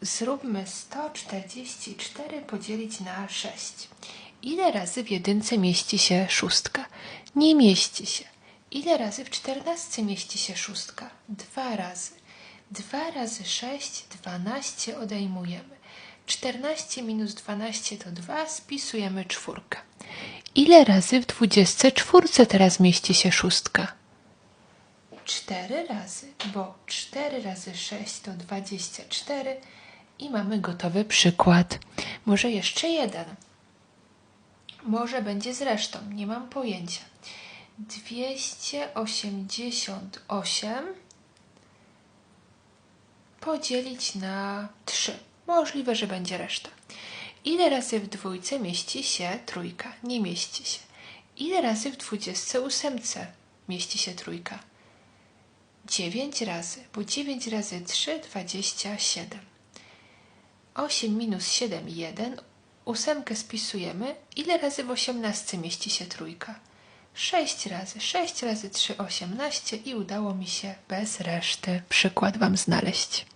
Zróbmy 144 podzielić na 6. Ile razy w jedynce mieści się szóstka? Nie mieści się. Ile razy w czternastce mieści się szóstka? Dwa razy. Dwa razy 6, 12 odejmujemy. 14 minus 12 to 2, spisujemy czwórkę. Ile razy w dwudziestce czwórce teraz mieści się szóstka? Cztery razy, bo 4 razy 6 to 24 i mamy gotowy przykład. Może jeszcze jeden. Może będzie z resztą, nie mam pojęcia. 288 podzielić na 3. Możliwe, że będzie reszta. Ile razy w dwójce mieści się trójka? Nie mieści się. Ile razy w dwudziestce ósemce mieści się trójka? 9 razy, bo 9 razy 3, 27. 8 minus 7, 1. Ósemkę spisujemy. Ile razy w 18 mieści się trójka? 6 razy. 6 razy 3, 18 i udało mi się bez reszty przykład Wam znaleźć.